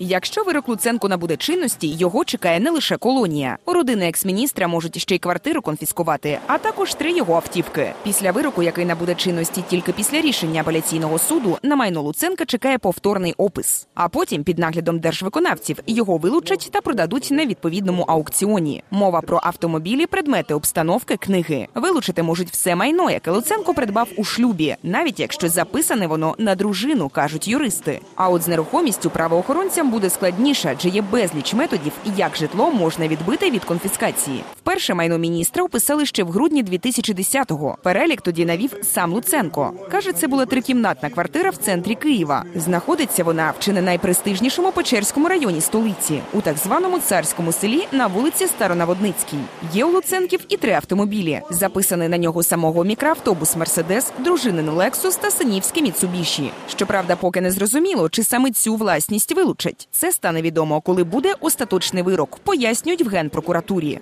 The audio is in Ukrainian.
Якщо вирок Луценко набуде чинності, його чекає не лише колонія. У родини екс-міністра можуть ще й квартиру конфіскувати, а також три його автівки. Після вироку, який набуде чинності тільки після рішення апеляційного суду, на майно Луценка чекає повторний опис. А потім, під наглядом держвиконавців, його вилучать та продадуть на відповідному аукціоні. Мова про автомобілі, предмети обстановки, книги. Вилучити можуть все майно, яке Луценко придбав у шлюбі, навіть якщо записане воно на дружину, кажуть юристи. А от з нерухомістю правоохоронцям буде складніше, адже є безліч методів, як житло можна відбити від конфіскації. Вперше майно міністра описали ще в грудні 2010-го. Перелік тоді навів сам Луценко. Каже, це була трикімнатна квартира в центрі Києва. Знаходиться вона в чи не найпрестижнішому Печерському районі столиці, у так званому царському селі на вулиці Старонаводницькій. Є у Луценків і три автомобілі. Записаний на нього самого мікроавтобус Мерседес, дружинин Лексус та синівський Міцубіші. Щоправда, поки не зрозуміло, чи саме цю власність вилучать. Це стане відомо, коли буде остаточний вирок. Пояснюють в генпрокуратурі.